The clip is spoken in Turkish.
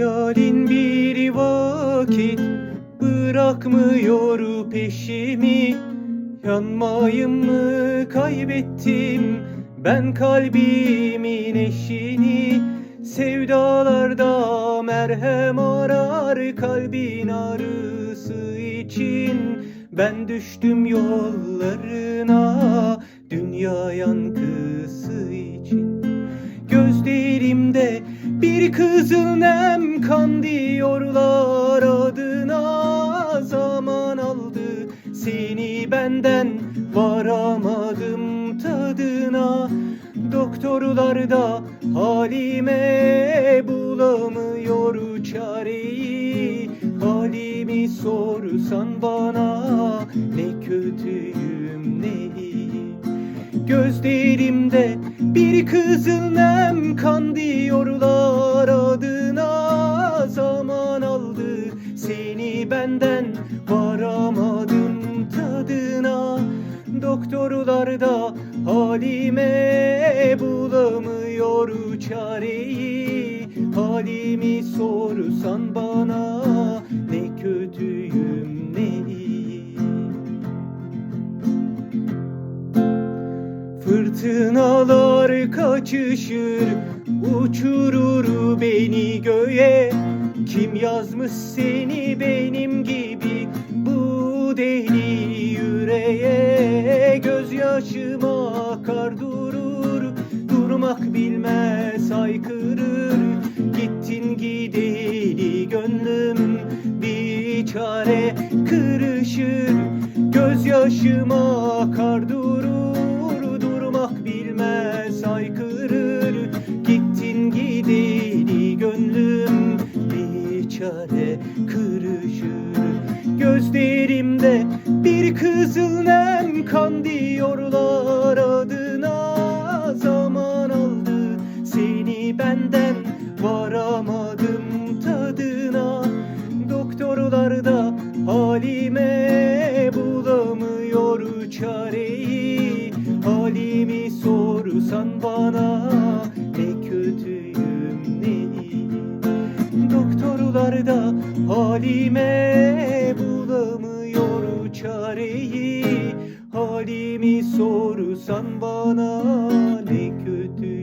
Hayalin bir vakit bırakmıyor peşimi. Yanmayım mı kaybettim ben kalbimin eşini. Sevdalarda merhem arar kalbin ağrısı için. Ben düştüm yollarına dünya yankısı için bir kızıl nem kan diyorlar adına Zaman aldı seni benden varamadım tadına. Doktorlar da halime bulamıyor çareyi. Halimi sorsan bana bir kızıl nem kan diyorlar adına Zaman aldı seni benden varamadım tadına. Doktorlar da halime bulamıyor çareyi. Halimi sorsan bana ne kötüyüm ne iyi. Fırtınalar kaçışır uçurur beni göğe. Kim yazmış seni benim gibi bu deli yüreğe? Gözyaşım akar durur durmak bilmez haykırır. Gittin gideli gönlüm bir çare kırışır. Gözyaşım akar durur Gözlerimde bir kızıl nem kan diyorlar adına. Zaman aldı seni benden varamadım tadına. Doktorlar da halime bulamıyor çareyi. Halimi sorsan bana ne kötüyüm ne iyi. Doktorlar da halime halimi sorsan bana ne kötü